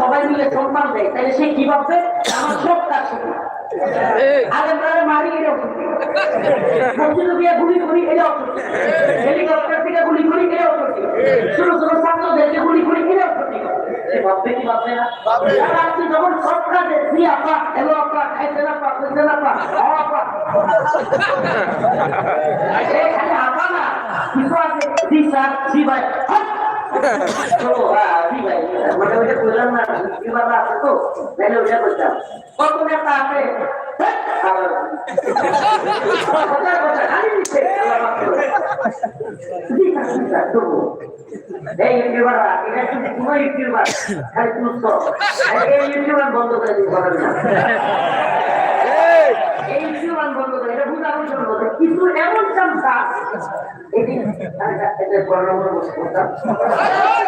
সবাই মিলে সম্মান দেয় তাহলে সে কি ভাববে? আমার সব কাজ শুনে আলেমরা মারি এটাও মসজিদে গিয়ে গুলি করি এটাও হেলিকপ্টার থেকে গুলি করি এটাও ছোট ছোট ছাত্রদেরকে গুলি করি এটাও ভাববে কি ভাববে না? আপনি যখন সব কাজে আপা হ্যালো আপা খাইছেন আপা খাইছেন আপা আপা। এখানে আপা না কিছু আছে? জি স্যার জি ভাই। জি মানে ওইটা বললাম না, জি বাবা আছে তো, তাহলে ওইটা বলতাম। কত নেতা আছে? কিন্তু বন্ধ করে জীবন বন্ধ করে এটা বুঝানোর জন্য কিছু এমন চামচা এটি বসে করতাম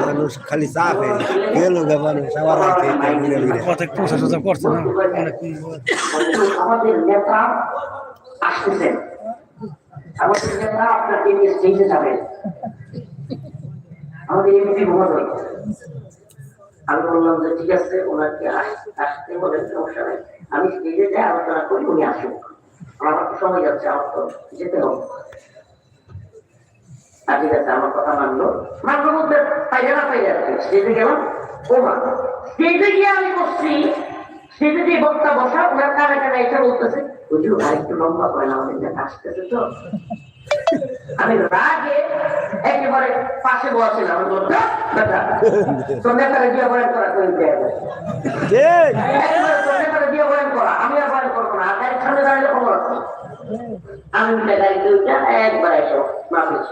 মানুষ খালি চা খায় গেল মানুষ আবার কথা প্রচার টচার করছে না? অনেক আমাদের নেতা আসতেছেন আমাদের নেতা আপনাকে নিয়ে স্টেজে যাবেন আমাদের এমপি মহোদয়। আমি বললাম যে ঠিক আছে ওনাকে আস- আসতে বলেন সমস্যা নেই। আমি স্টেজে যাই আলোচনা করি উনি আসুক। আমার তো সময় যাচ্ছে আমার তো যেতে হবে। আর ঠিক আছে আমার কথা মানলো। মানলো বলতে পাইলে না পাইলে স্টেজে গেলাম ও মা স্টেজে গিয়ে আমি বসছি। স্টেজে যে বক্তা বসা ওনার কানে কানে এসে বলতেছে হুজুর আর একটু লম্বা করেন আমাদের নেতা আসতেছে তো। আমি রাগে একেবারে পাশে বসছিলাম আমি বললাম "ধ্যাৎ, বেটা, তোর নেতারে দিয়ে বয়ান করা করে দেয় দিয়ে বয়ান করা আমি আর বয়ান করব না আর সামনে দাঁড়ালে খবর আছে। আমি উঠে গাড়িতে উঠে একবার এসো মা পেয়েছ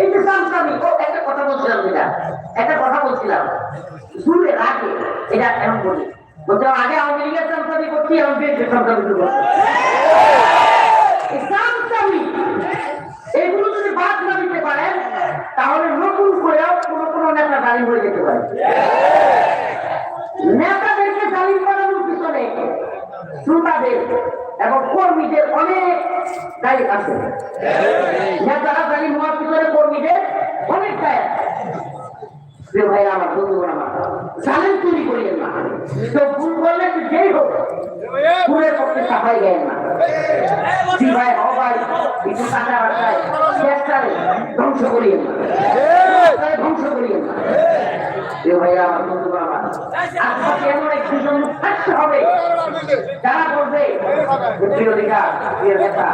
এই যে একটা কথা বলছিলাম যেটা, একটা কথা বলছিলাম। দূরে আগে, এটা এমন বলি। বলতে আগে আওয়ামী লীগের সামসামি করছি করছি এই সামসামি এগুলো যদি বাদ না দিতে পারেন তাহলে নতুন করেও কোনো কোনো নেতা দাঁড়ি হয়ে যেতে পারে নেতাদেরকে জালিম বানানোর পিছনে শ্রোতাদের এবং কর্মীদের অনেক দায়ী আছে। নেতারা জালিম হওয়ার পিছনে কর্মীদের অনেক দায়। আছে ভাই আমার বন্ধু আমার জালেন তৈরি করিয়েন না। তো ভুল করলে যেই হোক ভুলের পক্ষে সাফাই গেন না। জি ভাই হ ভাই কিছু টাকা চেষ্টারে ধ্বংস করিয়েন না। ধ্বংস করিয়েন না। প্রিয় ভাই আমার বন্ধু আমার আজকে এমন এক দুজন থাকতে হবে যারা বলবে যে নেতা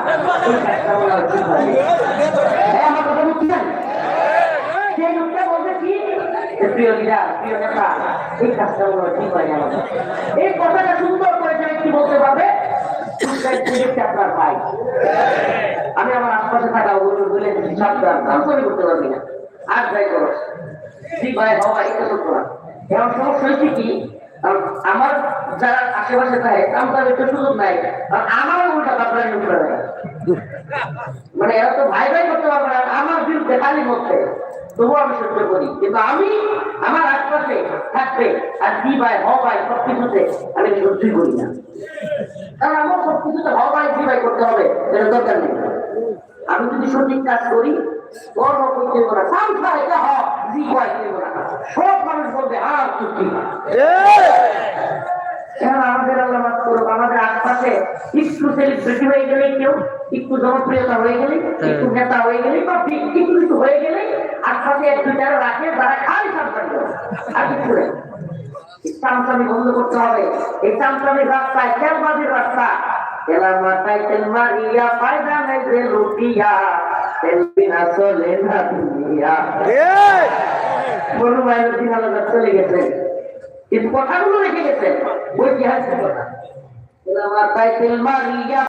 এই কাজটা মনে হয় আমার কথা বুঝছেন সেই লোকটা বলবে কি যে প্রিয় লিডার প্রিয় নেতা এই কাজটা হয় ঠিক হয় আমাদের। এই কথাটা সুন্দর করে যে ব্যক্তি বলতে পারবে আপনার ভাই আমি আমার আশপাশে থাকা ওগুলো বলে সাবধান কাউন্সিলিং করতে পারবি না আর যাই করো ঠিক ভাই হওয়া এটা সত্য না এখন সমস্যা হয়েছে কি আম, আমার যারা আশেপাশে থাকে আমার একটু সুযোগ নাই। আর আমারও উল্টা আপনার উল্টা মানে এরা তো ভাই ভাই করতে পারবে না আমার বিরুদ্ধে খালি মধ্যে তবুও আমি সহ্য করি। কিন্তু আমি আমার আশপাশে থাকবে আর কি ভাই হ ভাই সব কিছুতে আমি সহ্যই করি না। কারণ আমার সব কিছুতে হ ভাই কি ভাই করতে হবে এটা দরকার নেই। আমি যদি সঠিক কাজ করি গর্ব করতে না সাম খাই এটা হ জি দেবো না সব মানুষ বলবে আর চুক্তি আমাদের আল্লাহ মাফ করুক আমাদের আশপাশে একটু সেলিব্রিটি হয়ে গেলে কেউ একটু জনপ্রিয়তা হয়ে গেলে একটু নেতা হয়ে গেলে বা একটু কিছু হয়ে গেলে আশপাশে এক দুটারও রাখে যারা খালি সামসামি আর কিছু নেই। বন্ধ করতে হবে। এই সামসামি রাস্তায় তেলবাজির রাস্তা। তেলার মাথায় তেল মারিয়া পায়দা নেই যে লুটিয়া তেল বিনা চলে না দুনিয়া। বড় ভাইয়ের দিন আলাদা চলে গেছে। কিন্তু কথাগুলো রেখে গেছে। ঐতিহাসিক কথা? আমার তেল মারিয়া